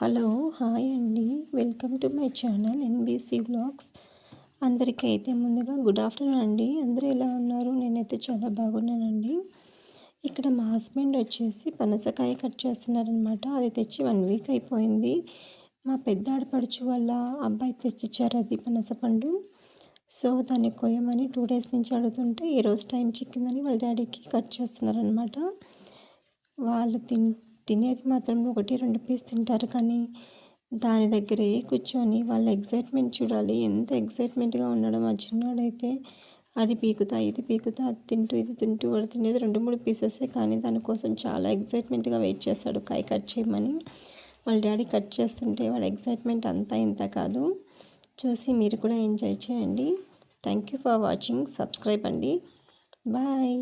Hello hi అండి. Welcome to my channel NBC vlogs. అందరికీ అయితే ముందుగా గుడ్ ఆఫ్టర్నూన్ అండి. అందరూ ఎలా ఉన్నారు? నేనైతే చాలా బాగున్నానండి. ఇక్కడ మా హస్బెండ్ వచ్చేసి పనసకాయ కట్ చేస్తున్నారనమాట అది తెచ్చి వన్ వీక్ అయిపోయింది. మా పెద్ద ఆడపడుచు వాళ్ళ అబ్బాయి తెచ్చిచ్చారు అది పనసపండు సో దాన్ని కొయ్యమని టూ డేస్ నుంచి అడుగుతుంటే ఈరోజు టైం చిక్కిందని వాళ్ళ డాడీకి కట్ చేస్తున్నారనమాట వాళ్ళు తిన్ తినేది మాత్రం ఒకటి రెండు పీస్ తింటారు కానీ దాని దగ్గరే కూర్చొని వాళ్ళ ఎగ్జైట్మెంట్ చూడాలి. ఎంత ఎగ్జైట్మెంట్గా ఉన్నాడో మా చిన్నోడైతే. అది పీకుతా ఇది పీకుతా అది తింటూ ఇది తింటూ వాడు తినేది రెండు మూడు పీసెసే కానీ దానికోసం చాలా ఎగ్జైట్మెంట్గా వెయిట్ చేస్తాడు. కాయ కట్ చేయమని. వాళ్ళ డాడీ కట్ చేస్తుంటే వాళ్ళ ఎగ్జైట్మెంట్ అంతా ఇంత కాదు. చూసి మీరు కూడా ఎంజాయ్ చేయండి. Thank you for watching subscribe అండి. బాయ్